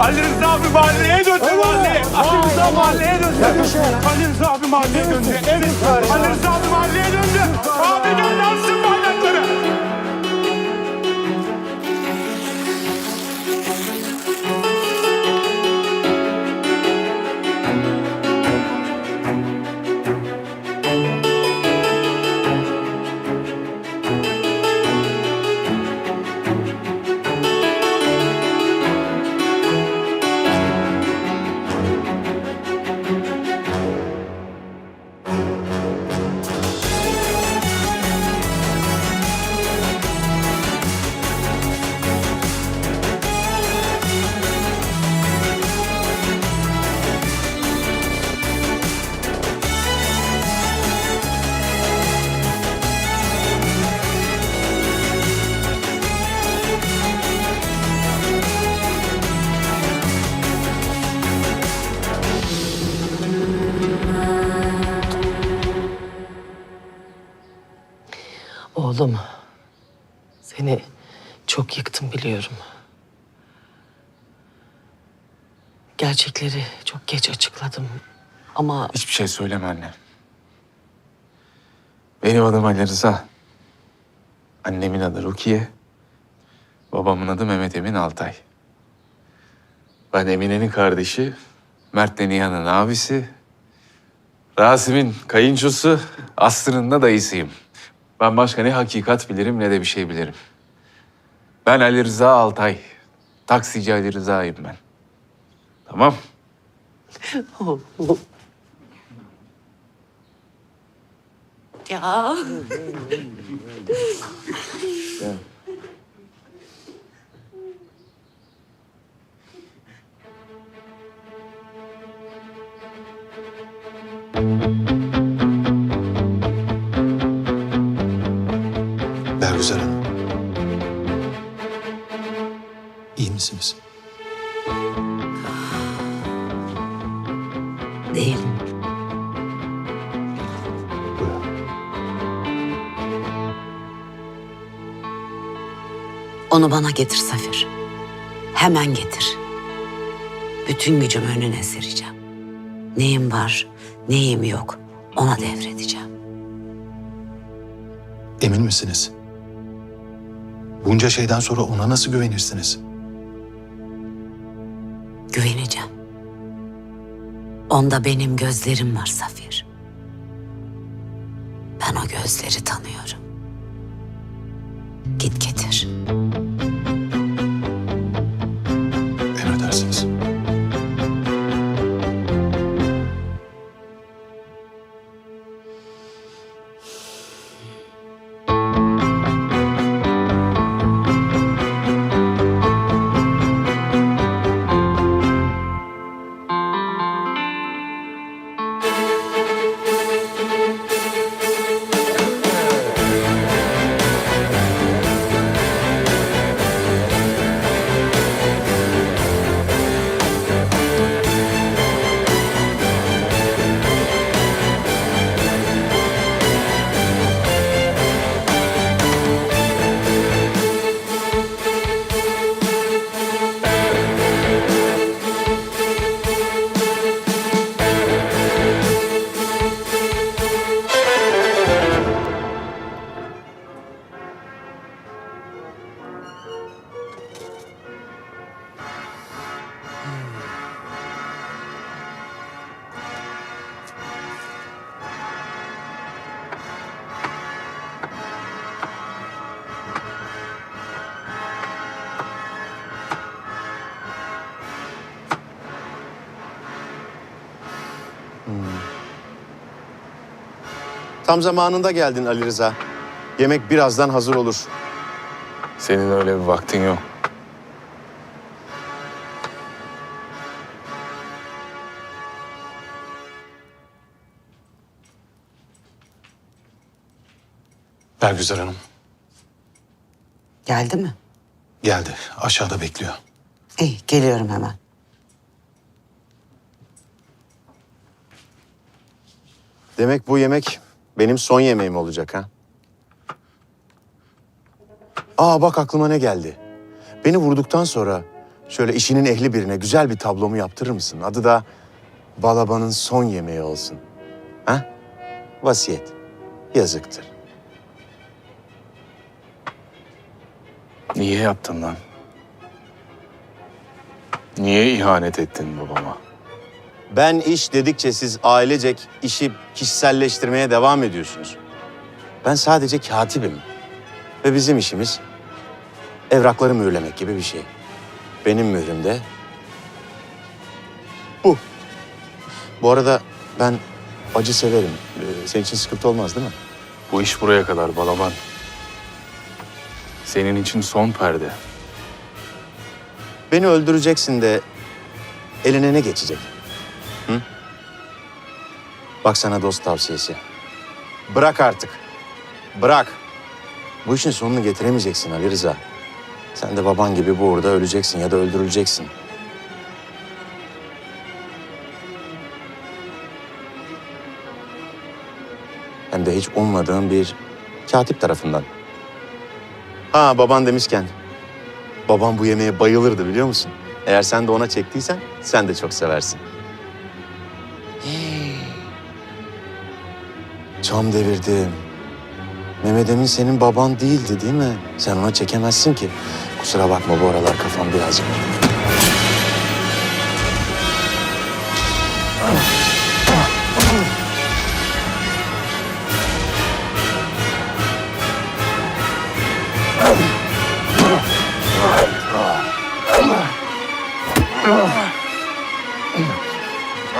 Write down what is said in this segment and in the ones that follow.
Ali Rıza abi mahalleye döndü Öyle mi? mahalleye. Ali Rıza mahalleye döndü. Ali Rıza abi mahalleye döndü. Evet. Ali Rıza abi mahalleye döndü. Abi döndü Oğlum, seni çok yıktım biliyorum. Gerçekleri çok geç açıkladım ama Hiçbir şey söyleme anne. Benim adım Ali Rıza. Annemin adı Rukiye. Babamın adı Mehmet Emin Altay. Ben Emine'nin kardeşi, Mert Nihan'ın abisi, Rasim'in kayınçosu, Aslı'nın da dayısıyım. Ben başka ne hakikat bilirim ne de bir şey bilirim. Ben Ali Rıza Altay. Taksici Ali Rıza'yım ben. Tamam. Ya. Onu bana getir Safir. Hemen getir. Bütün gücümü önüne sereceğim. Neyim var, neyim yok ona devredeceğim. Emin misiniz? Bunca şeyden sonra ona nasıl güvenirsiniz? Güveneceğim. Onda benim gözlerim var Safir. Ben o gözleri tanıyorum. Git getir. Tam zamanında geldin Ali Rıza. Yemek birazdan hazır olur. Senin öyle bir vaktin yok. Bergüzar Hanım Geldi mi? geldi. Aşağıda bekliyor. İyi, geliyorum hemen. Demek bu yemek benim son yemeğim olacak ha? Aa bak aklıma ne geldi. Beni vurduktan sonra Şöyle işinin ehli birine güzel bir tablomu yaptırır mısın? Adı da Balabanın son yemeği olsun. Ha? Vasiyet. Yazıktır. Niye yaptın lan? Niye ihanet ettin babama? Ben iş dedikçe siz ailecek işi kişiselleştirmeye devam ediyorsunuz. Ben sadece katibim. Ve bizim işimiz evrakları mühürlemek gibi bir şey. Benim mührüm de bu. Bu arada ben acı severim. Ee, Senin için sıkıntı olmaz değil mi? Bu iş buraya kadar Balaban. Senin için son perde. Beni öldüreceksin de eline ne geçecek? Hı? Bak sana dost tavsiyesi. Bırak artık. Bırak. Bu işin sonunu getiremeyeceksin Ali Rıza. Sen de baban gibi bu uğurda öleceksin ya da öldürüleceksin. Hem de hiç ummadığın bir katip tarafından. Ha baban demişken Babam bu yemeğe bayılırdı biliyor musun? Eğer sen de ona çektiysen sen de çok seversin. Çam devirdim. Mehmet Emin senin baban değildi değil mi? Sen ona çekemezsin ki. Kusura bakma bu aralar kafam birazcık.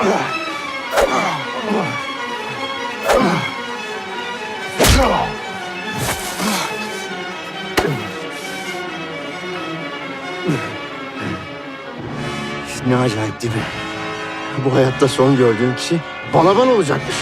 Ne acayip değil mi? Bu hayatta son gördüğüm kişi balaban olacakmış.